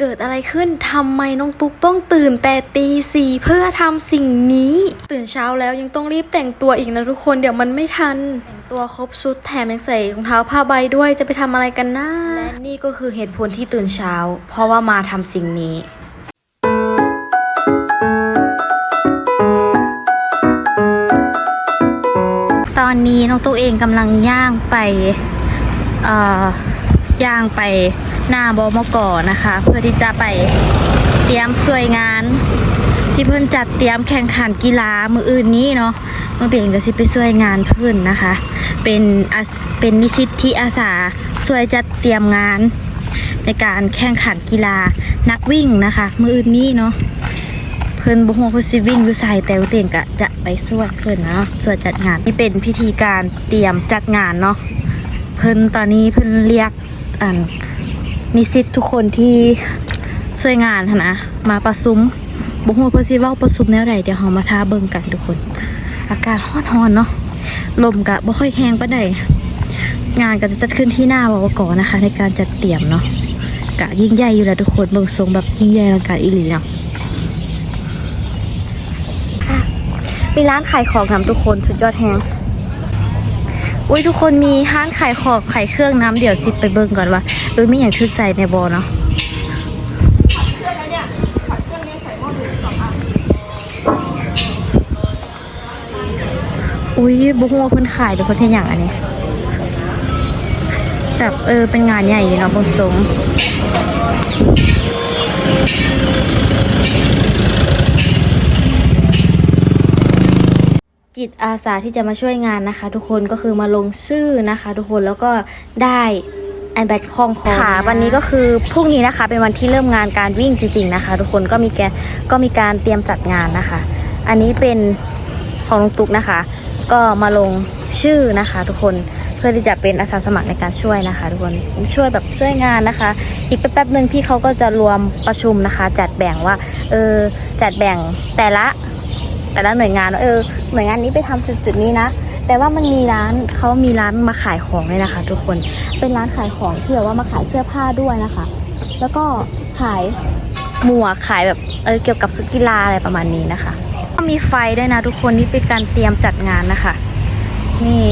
เกิดอะไรขึ้นทำไมน้องตุ๊กต้องตื่นแต่ตีสี่เพื่อทำสิ่งนี้ ตื่นเช้าแล้วยังต้องรีบแต่งตัวอีกนะทุกคนเดี๋ยวมันไม่ทัน แต่งตัวครบชุดแถมยังใส่รองเท้าผ้าใบด้วยจะไปทำอะไรกันนะและนี่ก็คือเหตุผลที่ตื่นเช้า เพราะว่ามาทำสิ่งนี้ตอนนี้น้องตุ๊กเองกำลังย่างไป เอ่อ ย่างไป หน้าบมกนะคะ เพื่อที่จะไปเตรียมสวยงาน ที่เพื่อนจัดเตรียมแข่งขันกีฬามืออื่นนี้เนาะน้องเตียงก็สิไปช่วยงานเพื่อนนะคะ เป็นเป็นนิสิตที่อาสาช่วยจัดเตรียมงาน ในการแข่งขันกีฬานักวิ่งนะคะ มืออื่นนี้เนาะเพิ่อนบ่ฮู้ว่าเพิ่นสิวิ่งอยู่ไสแต่เตียงก็จะไปช่วยเพิ่อนเนาะช่วยจัดงานนี่เป็นพิธีการเตรียมจัดงานเนาะเพิ่อนตอนนี้เพิ่อนเรียกอัน นิสิตทุกคนที่ช่วยงานนะ มาประชุมบ่ฮู้ว่าเพิ่นสิเว้าประชุมแนวใดเดี๋ยวเรามาท้าเบิ่งกันทุกคน อากาศร้อนๆเนาะลมก็บ่ค่อยแรงปานใดงานก็จะจัดขึ้นที่หน้าววกนะคะ ในการจัดเตรียมเนาะกะยิ่งใหญ่อยู่แล้วทุกคนเบิ่งทรงแบบยิ่งใหญ่อลังการอีหลีเนาะมีร้านขายของนำทุกคนสุดยอดแฮงอุ้ยทุกคนมีห้านขายของขายเครื่องน้ำเดี๋ยวซิดไปเบิ่งก่อนว่า เออไมีอย่างทึกใจในบอเนาะอุ้ยบุ้งว่าเพิ่นขายหรือเพิ่นเฮ็ดหยังอันนี้แบบเออเป็นงานใหญ่อยู่เนาะบิ่งทรงจิตอาสาที่จะมาช่วยงานนะคะ ทุกคนก็คือมาลงชื่อนะคะ ทุกคนแล้วก็ได้ ไอแบตคล้องคอค่ะวันนี้ก็คือพรุ่งนี้นะคะเป็นวันที่เริ่มงานการวิ่งจริง ๆนะคะ ทุกคนก็มีแกก็มีการเตรียมจัดงานนะคะ อันนี้เป็นของลุงตุ๊กนะคะ ก็มาลงชื่อนะคะ ทุกคนเพื่อที่จะเป็นอาสาสมัครในการช่วยนะคะ ทุกคนช่วยแบบช่วยงานนะคะ อีกแป๊บๆหนึ่งพี่เขาก็จะรวมประชุมนะคะ จัดแบ่งว่าเออจัดแบ่งแต่ละ แต่ละหน่วยงานว่าเออหน่วยงานนี้ไปทำจุดจุดๆนี้นะ แต่ว่ามันมีร้านเขามีร้านมาขายของเลยนะคะ ทุกคนเป็นร้านขายของที่แบบว่ามาขายเสื้อผ้าด้วยนะคะ แล้วก็ขายหมวกขายแบบเออเกี่ยวกับสกีฬาอะไรประมาณนี้นะคะก็มีไฟด้วยนะทุกคนนี่เป็นการเตรียมจัดงานนะคะนี่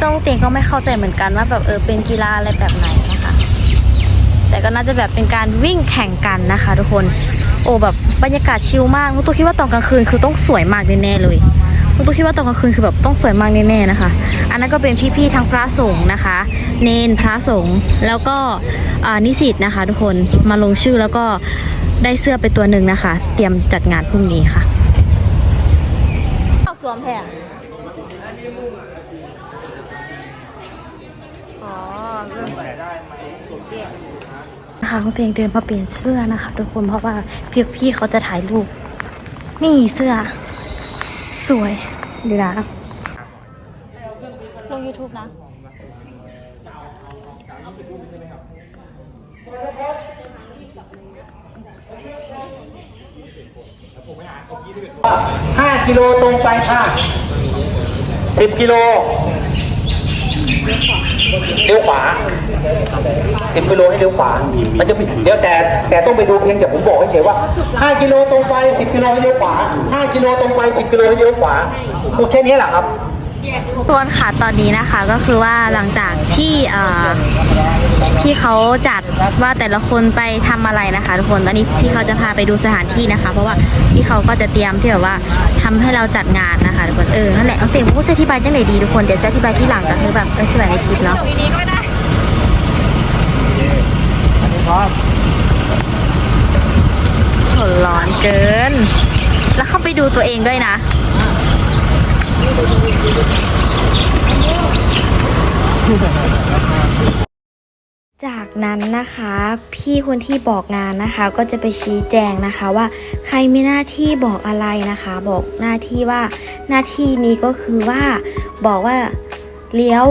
ทรงเตียงก็ไม่เข้าใจเหมือนกันว่าแบบเออเป็นกีฬาอะไรแบบไหนนะคะ แต่ก็น่าจะแบบเป็นการวิ่งแข่งกันนะคะ ทุกคน โอ้แบบบรรยากาศชิลมากนุกตัวคิดว่าตอนกลางคืนคือต้องสวยมากแน่ๆเลย นุกตัวคิดว่าตอนกลางคืนคือแบบต้องสวยมากแน่ๆนะคะ อันนั้นก็เป็นพี่ๆทั้งพระสงฆ์นะคะ เนนพระสงฆ์แล้วก็อ่านิสิตนะคะ ทุกคนมาลงชื่อแล้วก็ได้เสื้อไปตัวหนึ่งนะคะ เตรียมจัดงานพรุ่งนี้ค่ะสวมแพรอ๋อเริ่มนะคะน้องเตงเดินมาเปลี่ยนเสื้อนะคะ ทุกคนเพราะว่าพี่พี่เขาจะถ่ายรูป นี่เสื้อ สวยดีนะลง YouTube นะห้ากิโลตรงไปค่ะสิบกิโลเลี้ยวขวา สิบกิโลให้เลี้ยวขวา มันจะมีเดี๋ยวแต่แต่ต้องไปดูเพียงแต่ผมบอกให้เฉยว่าห้ากิโลตรงไปสิบกิโลให้เลี้ยวขวาห้ากิโลตรงไปสิบกิโลให้เลี้ยวขวาพูดแค่นี้แหละครับตัวนค่ะตอนนี้นะคะก็คือว่าหลังจากที่เอ่อพี่เขาจัดว่าแต่ละคนไปทำอะไรนะคะ ทุกคนตอนนี้พี่เขาจะพาไปดูสถานที่นะคะ เพราะว่าพี่เขาก็จะเตรียมที่แบบว่าทำให้เราจัดงานนะคะทุกคนเออนั่นแหละน้องเฟรมพูดอธิบายจังไหนดีทุกคนเดี๋ยวจะอธิบายที่หลังก็คือแบบอธิบายในคลิปเนาะ โหร้อนเกิน แล้วเข้าไปดูตัวเองด้วยนะจากนั้นนะคะ พี่คนที่บอกงานนะคะ ก็จะไปชี้แจงนะคะว่า ใครมีหน้าที่บอกอะไรนะคะ บอกหน้าที่ว่าหน้าที่นี้ก็คือว่าบอกว่าเลี้ยว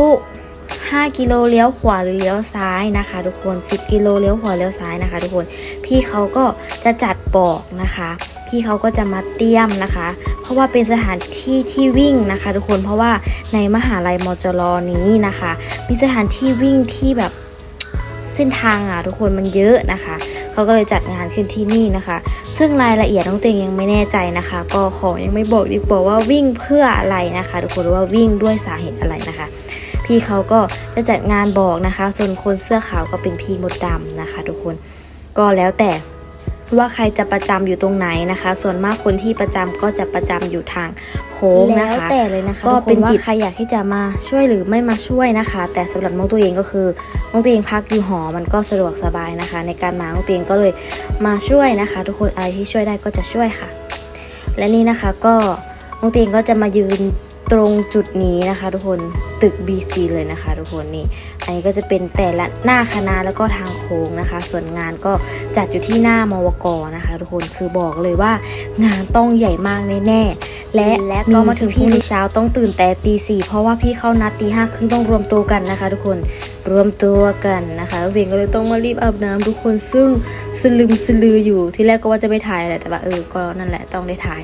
5 กิโลเลี้ยวขวาหรือเลี้ยวซ้ายนะคะ ทุกคน 10 กิโลเลี้ยวขวาเลี้ยวซ้ายนะคะ ทุกคนพี่เขาก็จะจัดบอกนะคะพี่เขาก็จะมาเตรียมนะคะ เพราะว่าเป็นสถานที่ที่วิ่งนะคะ ทุกคนเพราะว่าในมหาลัยมจรนี้นะคะ มีสถานที่วิ่งที่แบบเส้นทางอะทุกคนมันเยอะนะคะเขาก็เลยจัดงานขึ้นที่นี่นะคะ ซึ่งรายละเอียดน้องเตงยังไม่แน่ใจนะคะ ก็ขอยังไม่บอกดีกว่าว่าวิ่งเพื่ออะไรนะคะ ทุกคนว่าวิ่งด้วยสาเหตุอะไรนะคะ พี่เขาก็จะจัดงานบอกนะคะ ส่วนคนเสื้อขาวก็เป็นพี่มดดำนะคะ ทุกคนก็แล้วแต่ว่าใครจะประจำอยู่ตรงไหนนะคะ ส่วนมากคนที่ประจำก็จะประจำอยู่ทางโค้งนะคะแล้วแต่เลยนะคะก็ทุกคนเป็นจิตว่าใครอยากที่จะมาช่วยหรือไม่มาช่วยนะคะ แต่สำหรับน้องตัวเองก็คือน้องตัวเองพักอยู่หอมันก็สะดวกสบายนะคะ ในการมาน้องตัวเองก็เลยมาช่วยนะคะ ทุกคนอะไรที่ช่วยได้ก็จะช่วยค่ะ และนี่นะคะก็น้องเตงก็จะมายืนตรงจุดนี้นะคะ ทุกคน ตึก BC เลยนะคะทุกคนนี่ อันนี้ก็จะเป็นแต่ละหน้าคณะแล้วก็ทางโค้งนะคะ ส่วนงานก็จัดอยู่ที่หน้ามวกนะคะ ทุกคนคือบอกเลยว่างานต้องใหญ่มากแน่ๆและและก็ก็มามาถึถึงงพรุ่พี่งนี้ในเช้าต้องตื่นแต่ตีสี่เพราะว่าพี่เข้านัดตีห้าครึ่งต้องรวมตัวกันนะคะ ทุกคนรวมตัวกันนะคะน้องเตงก็เลยต้องมารีบอาบน้ำทุกคนซึ่งสลึมสลืออยู่ที่แรกก็ว่าจะไม่ถ่ายแหละแต่ว่าเออก็นั่นแหละต้องได้ถ่าย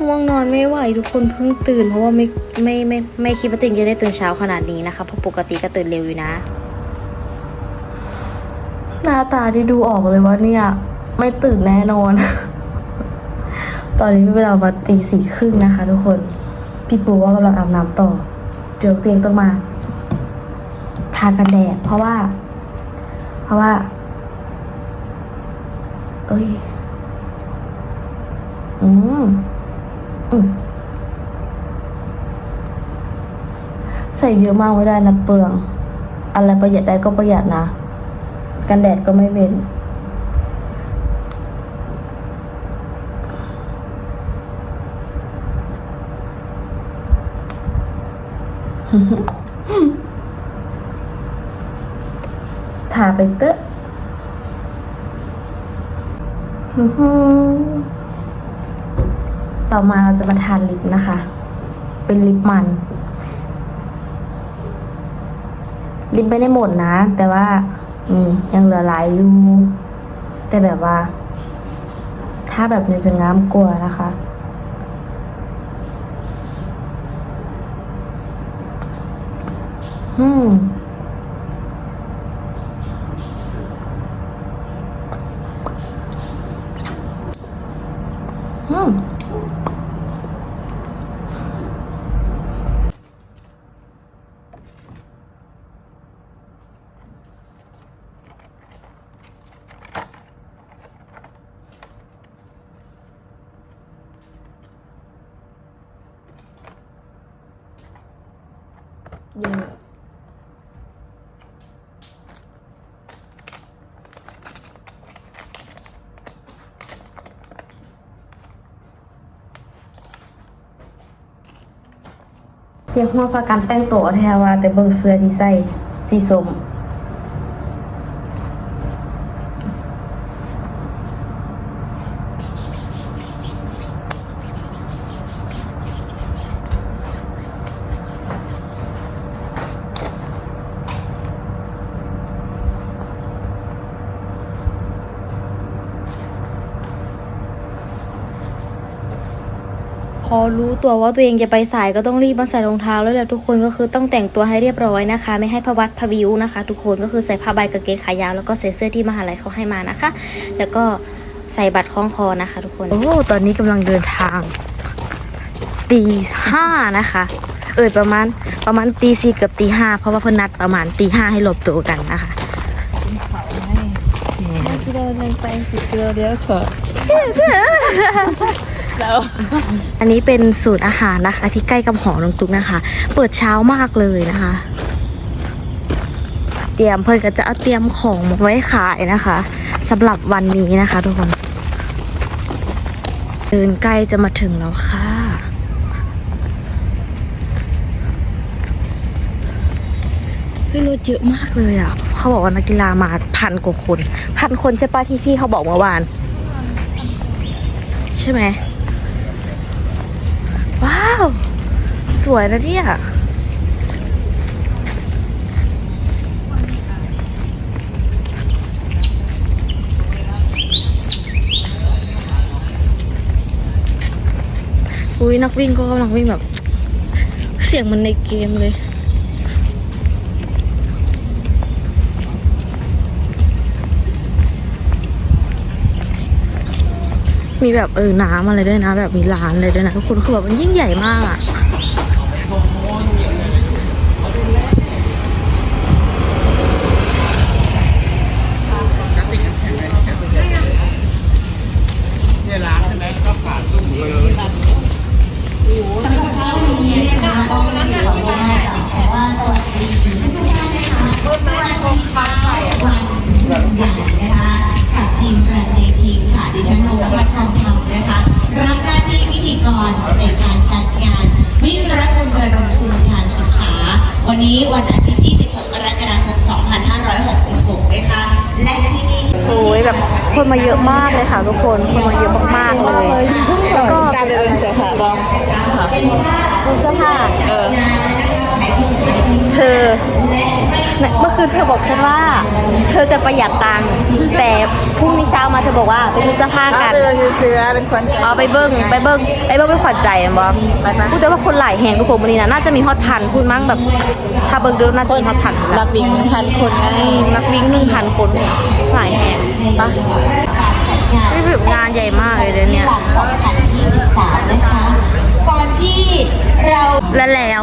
ง่วงนอนไม่ไหวทุกคนเพิ่งตื่น เพราะว่าไม่ไม่ไม่ไม่คิดว่าตัวเองจะได้ตื่นเช้าช้าขนาดนี้นะคะเพราะปกติก็ตื่นเร็วอยู่นะ หน้าตาที่ดูออกเลยว่าเนี่ย ไม่ตื่นแน่นอน ตอนนี้เวลามาตีสี่ครึ่งนะคะ ทุกคน พี่ปูว่ากำลังอาบน้ำต่อ เดี๋ยวตัวเองต้องมา ทากันแดดเพราะว่า เพราะว่า เอ้ย อืม อืม ใส่เยอะมากไม่ได้นะเปลือง อะไรประหยัดได้ก็ประหยัดนะ กันแดดก็ไม่เว้นทาไปเตอะอื้อหือต่อมาเราจะมาทานลิปนะคะ เป็นลิปมัน ดินไปได้หมดนะ แต่ว่านี่ยังเหลือหลายอยู่ แต่แบบว่า ถ้าแบบนี้จะงามกลัวนะคะ อืม เยอะเรียกว่าประกันแต่งตัวแทว่าแต่เบิ่งเสื้อที่ใส่สีส้ม อรู้ตัวว่าตัวเองจะไปสายก็ต้องรีบมาใส่รองเท้าแล้วแหละทุกคนก็คือต้องแต่งตัวให้เรียบร้อยนะคะ ไม่ให้พวัดพวิวนะคะ ทุกคนก็คือใส่ผ้าใบกางเกงขายาวแล้วก็ใส่เสื้อที่มหาลัยเขาให้มานะคะ แล้วก็ใส่บัตรคล้องคอนะคะ ทุกคนโอ้ตอนนี้กำลังเดินทางตีห้านะคะ เออประมาณประมาณตีสี่เกือบตีห้าเพราะว่าเพิ่นนัดประมาณตีห้าให้หลบตัวกันนะคะกิโลหนึ่งไปสิบกิโลเดียวเถอะ แล้ว อันนี้เป็นสูตรอาหารนะคะที่ใกล้กับหอน้องตุ๊กนะคะ เปิดเช้ามากเลยนะคะ เตรียมเพื่อนก็จะเอาเตรียมของมาไว้ขายนะคะสำหรับวันนี้นะคะ ทุกคนเดินใกล้จะมาถึงแล้วค่ะเฮ้ยรถเยอะมากเลยอะ เขาบอกว่านักกีฬามาพันกว่าคน พันคนใช่ปะที่พี่เขาบอกเมื่อวาน ใช่ไหม ว้าว สวยนะเนี่ยอุ้ยนักวิ่งก็กำลังวิ่งแบบ เสียงมันในเกมเลย มีแบบเออน้ำอะไรด้วยนะ แบบมีร้านอะไรด้วยนะทุกคนคือแบบมันยิ่งใหญ่มากอะ มาเยอะมากเลยค่ะทุกคน คนมาเยอะมากๆเลย แล้วก็การเดินเสือผาบ้องดูเสื้อผ้าเธอเมื่อคืนเธอบอกฉันว่า เธอจะประหยัดตังค์แต่พรุ่งนี้เช้ามาเธอบอกว่าไปดูเสื้อผ้ากันเดินเสือเป็นคนเอาไปเบิ้งไปเบิ้งไปเบิ้งไปขวัญใจมันบอไปปะพูดแต่ว่าคนหลายแห่งทุกคนวันนี้นะน่าจะมีฮอตพันพูดมั้งแบบ ถ้าเบิ้งดูน่าจะมีฮอตพันนักวิ่งพันคนไงนักวิ่งหนึ่งพันคน หลายแห่งปะนี่แบบงานใหญ่มากเลยเดี๋ยวเนี้ยหลัง2023นะคะก่อนที่เราและแล้ว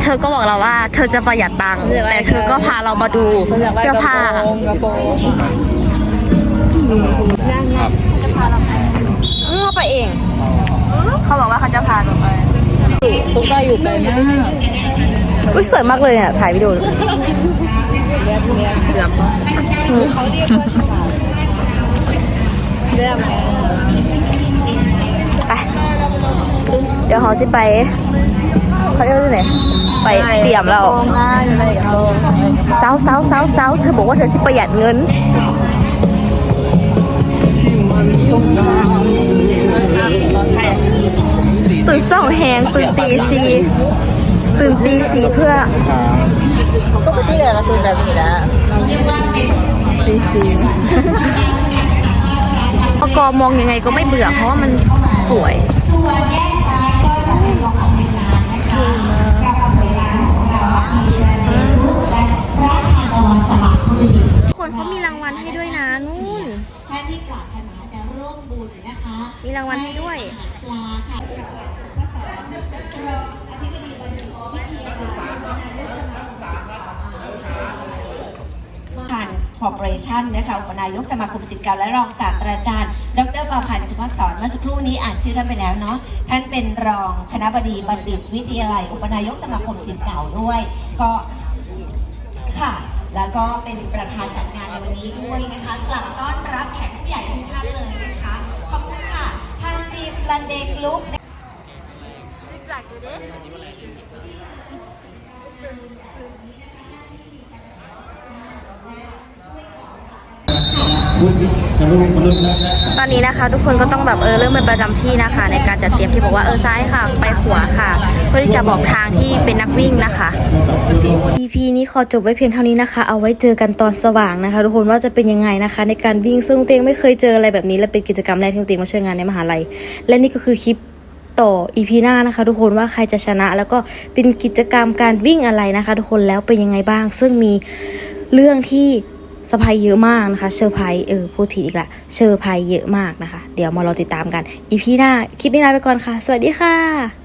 เธอก็บอกเราว่า เธอจะประหยัดตังค์แต่เธอก็พาเรามาดูเสื้อผ้ากระโปรงเออไปเอง เขาบอกว่าเขาจะพาเราไปตุ๊กตาอยู่ไกลมากอุ้ยสวยมากเลยอะถ่ายวิดีโอ เดือมเดือมไป เดี๋ยวเขาสิไป เขาเรียกว่าไหนไปเตรียมเราโปรงง่ายอะไรกับโปรงเซาเซาเซาเซาเธอบอกว่าเธอสิประหยัดเงินตื่นสองแหงตื่นตีสีตื่นตีสีเพื่อ ปกติเลยก็คือแบบนี้นะตีซีปกมองยังไงก็ไม่เบื่อเพราะว่ามันสวยส่วนแยกซ้ายก็จะเป็นโรงของเวลานะคะเราเอาเวลาของเราที่เรียนรู้และพระทางออนสมัครบุรีคนเขามีรางวัลให้ด้วยนะนู่นท่านที่ปรารถนาจะร่วมบุญนะคะ มีรางวัลให้ด้วยอาหารปลาค่ะ รองอธิบดีบัณฑิตวิทยาการผ่านคอร์ปอเรชั่นนะคะอุปนายกสมาคมศิษย์เก่าและรองศาสตราจารย์ ดรประพันธ์สุภาพสอนเมื่อสักครู่นี้อ่านชื่อท่านไปแล้วเนาะท่านเป็นรองคณะบดีบัณฑิตวิทยาลัย อุปนายกสมาคมศิษย์เก่าด้วย ก็ค่ะ แล้วก็เป็นประธานจัดงานในวันนี้ด้วยนะคะกลับต้อนรับแขกผู้ใหญ่ทุกท่านเลยนะคะขอบคุณค่ะทางทีมลันเดงลุก ตอนนี้นะคะ ทุกคนก็ต้องแบบเออเริ่มเป็นประจำที่นะคะ ในการจัดเตรียมที่บอกว่าเออซ้ายค่ะ ไปขวาค่ะ เพื่อที่จะบอกทางที่เป็นนักวิ่งนะคะ EP นี้ขอจบไว้เพียงเท่านี้นะคะ เอาไว้เจอกันตอนสว่างนะคะ ทุกคนว่าจะเป็นยังไงนะคะ ในการวิ่งซึ่งเตียงไม่เคยเจออะไรแบบนี้และเป็นกิจกรรมแรกที่เตียงมาช่วยงานในมหาลัย และนี่ก็คือคลิป ต่อ EP หน้านะคะ ทุกคนว่าใครจะชนะ แล้วก็เป็นกิจกรรมการวิ่งอะไรนะคะ ทุกคนแล้วเป็นยังไงบ้าง ซึ่งมีเรื่องที่สะพายเยอะมากนะคะ เชอร์ไพร์เออพูดผิดอีกละเชอร์ไพร์เยอะมากนะคะ เดี๋ยวมารอติดตามกันอีพีหน้าคลิปนี้ลาไปก่อนค่ะ สวัสดีค่ะ